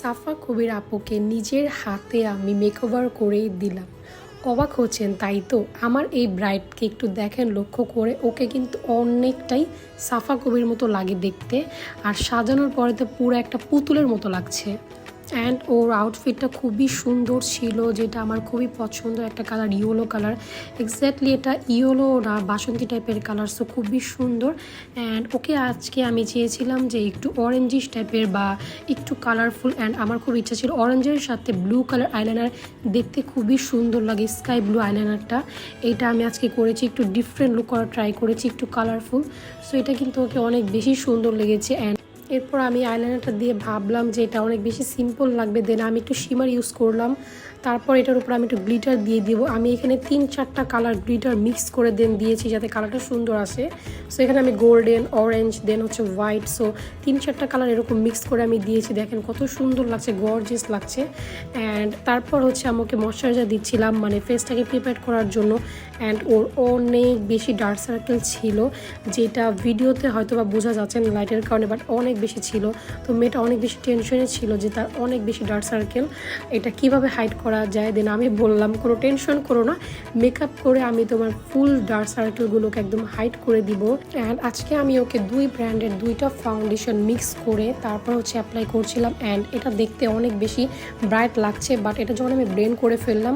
সাফা কবির আপুকে নিজের হাতে আমি মেকওভার করেই দিলাম। অবাক হচ্ছেন তাই তো? আমার এই ব্রাইডকে একটু দেখেন, লক্ষ্য করে। ওকে কিন্তু অনেকটাই সাফা কবির মতো লাগে দেখতে। আর সাজানোর পরে তো পুরো একটা পুতুলের মতো লাগছে। অ্যান্ড ওর আউটফিটটা খুবই সুন্দর ছিল, যেটা আমার খুবই পছন্দ একটা কালার ইয়েলো কালার এক্স্যাক্টলি এটা ইয়েলো না, বাসন্তী টাইপের কালার সো খুবই সুন্দর। অ্যান্ড ওকে আজকে আমি চেয়েছিলাম যে একটু অরেঞ্জিশ টাইপের বা একটু কালারফুল অ্যান্ড আমার খুব ইচ্ছা ছিল অরেঞ্জের সাথে ব্লু কালার আইলাইনার দেখতে খুবই সুন্দর লাগে স্কাই ব্লু আইলাইনারটা এটা আমি আজকে করেছি, একটু ডিফারেন্ট লুক করার ট্রাই করেছি, একটু কালারফুল সো এটা কিন্তু ওকে অনেক বেশি সুন্দর লেগেছে অ্যান্ড এরপর আমি আইলাইনারটা দিয়ে ভাবলাম যে এটা অনেক বেশি সিম্পল লাগবে। দেন আমি একটু শিমার ইউজ করলাম। তারপর এটার উপর আমি একটু গ্লিটার দিয়ে দিব। আমি এখানে তিন চারটা কালার গ্লিটার মিক্স করে দেন দিয়েছি যাতে কালারটা সুন্দর আসে। সো এখানে আমি গোল্ডেন অরেঞ্জ দেন হচ্ছে হোয়াইট সো তিন চারটা কালার এরকম মিক্স করে আমি দিয়েছি। দেখেন কত সুন্দর লাগছে গর্জেস লাগছে। অ্যান্ড তারপর হচ্ছে আমাকে ময়শ্চারাইজার দিচ্ছিলাম মানে ফেসটাকে প্রিপেয়ার করার জন্য। অ্যান্ড ওর অনেক বেশি ডার্ক সার্কেল ছিল, যেটা ভিডিওতে হয়তো বা বোঝা যাচ্ছে না লাইটের কারণে বাট অনেক বেশি ছিল। তো মেয়েটা অনেক বেশি টেনশনে ছিল যে তার অনেক বেশি ডার্ক সার্কেল এটা কীভাবে হাইড করা যায়? দেন আমি বললাম, কোনো টেনশন করো না। মেকআপ করে আমি তোমার ফুল ডার্ক সার্কেলগুলোকে একদম হাইড করে দিব। অ্যান্ড আজকে আমি ওকে দুই ব্র্যান্ডের দুইটা ফাউন্ডেশন মিক্স করে তারপর হচ্ছে অ্যাপ্লাই করছিলাম। অ্যান্ড এটা দেখতে অনেক বেশি ব্রাইট লাগছে বাট এটা যখন আমি ব্রেন করে ফেললাম,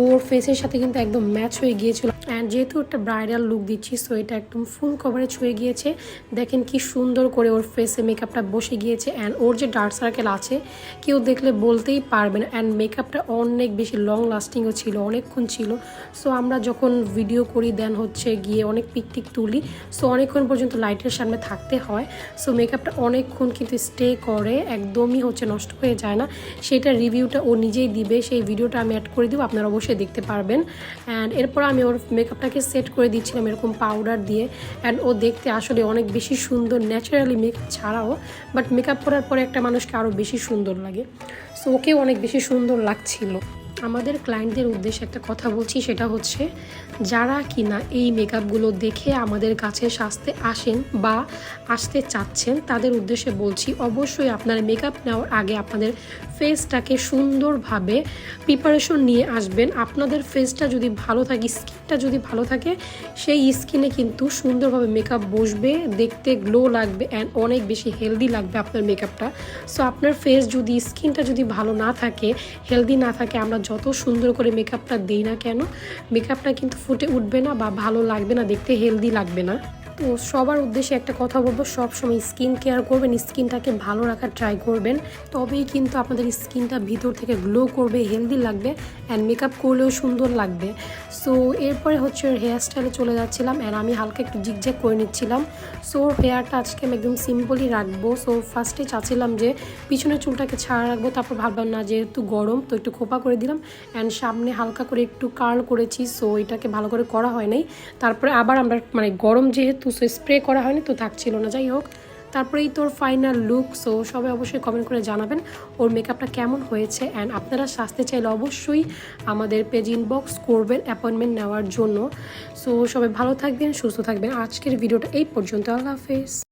ওর ফেসের সাথে কিন্তু একদম ম্যাচ হয়ে গিয়েছিল। অ্যান্ড যেহেতু একটা ব্রাইডাল লুক দিচ্ছি সো এটা একদম ফুল কভারেজ হয়ে গিয়েছে। দেখেন কি সুন্দর করে ওর ফেসে মেকআপটা বসে গিয়েছে। অ্যান্ড ওর যে ডার্ক সার্কেল আছে, কেউ দেখলে বলতেই পারবে না। অ্যান্ড মেকআপটা অনেক বেশি লং লাস্টিংও ছিল, অনেকক্ষণ ছিল। সো আমরা যখন ভিডিও করি দেন হচ্ছে গিয়ে অনেক পিক টিক তুলি। সো অনেকক্ষণ পর্যন্ত লাইটের সামনে থাকতে হয়। সো মেকআপটা অনেকক্ষণ কিন্তু স্টে করে, একদমই হচ্ছে নষ্ট হয়ে যায় না। সেটা রিভিউটা ও নিজেই দিবে। সেই ভিডিওটা আমি অ্যাড করে দিব, আপনারা অবশ্যই দেখতে পারবেন। অ্যান্ড এরপর আমি ওর মেকআপটাকে সেট করে দিচ্ছিলাম এরকম পাউডার দিয়ে অ্যান্ড ও দেখতে আসলে অনেক বেশি সুন্দর ন্যাচারালি মেকআপ ছাড়াও বাট মেকআপ করার পরে একটা মানুষকে আরও বেশি সুন্দর লাগে। সো ওকেও অনেক বেশি সুন্দর লাগছিল। আমাদের ক্লায়েন্টদের উদ্দেশ্যে একটা কথা বলছি, সেটা হচ্ছে যারা কিনা এই মেকআপগুলো দেখে আমাদের কাছে সাজতে আসেন বা আসতে চাচ্ছেন, তাদের উদ্দেশ্যে বলছি অবশ্যই আপনার মেকআপ নেওয়ার আগে আপনাদের ফেসটাকে সুন্দরভাবে প্রিপারেশন নিয়ে আসবেন। আপনাদের ফেসটা যদি ভালো থাকে স্কিনটা যদি ভালো থাকে, সেই স্কিনে কিন্তু সুন্দরভাবে মেকআপ বসবে, দেখতে গ্লো লাগবে অ্যান্ড অনেক বেশি হেলদি লাগবে আপনার মেকআপটা সো আপনার ফেস যদি স্কিনটা যদি ভালো না থাকে হেলদি না থাকে, আমরা যত সুন্দর করে মেকআপটা দিই না কেন মেকআপটা কিন্তু ফুটে উঠবে না বা ভালো লাগবে না, দেখতে হেলদি লাগবে না। তো সবার উদ্দেশ্যে একটা কথা বলব, সবসময় স্কিন কেয়ার করবেন স্কিনটাকে ভালো রাখার ট্রাই করবেন। তবেই কিন্তু আপনাদের স্কিনটা ভিতর থেকে গ্লো করবে হেলদি লাগবে অ্যান্ড মেকআপ করলেও সুন্দর লাগবে। সো এরপরে হচ্ছে হেয়ার স্টাইলে চলে যাচ্ছিলাম অ্যান্ড আমি হালকা একটু জিগজ্যাগ করে নিচ্ছিলাম। সো হেয়ারটা আজকে আমি একদম সিম্পলই রাখব। সো ফার্স্টে চাচ্ছিলাম যে পিছনের চুলটাকে ছাড়া রাখব, তারপর ভাবলাম না যেহেতু গরম, তো একটু খোপা করে দিলাম অ্যান্ড সামনে হালকা করে একটু কার্ল করেছি। সো এটাকে ভালো করে করা হয় নাই। তারপরে আবার আমরা মানে গরম যেহেতু সো স্প্রে করা হয়নি, তো থাকছিল না। যাই হোক, তারপরেই তোর ফাইনাল লুক সো সবাই অবশ্যই কমেন্ট করে জানাবেন ওর মেকআপটা কেমন হয়েছে অ্যান্ড আপনারা সাজতে চাইলে অবশ্যই আমাদের পেজ ইনবক্স করবেন অ্যাপয়েন্টমেন্ট নেওয়ার জন্য। সো সবাই ভালো থাকবেন, সুস্থ থাকবেন। আজকের ভিডিওটা এই পর্যন্ত, আল্লাহ হাফেজ।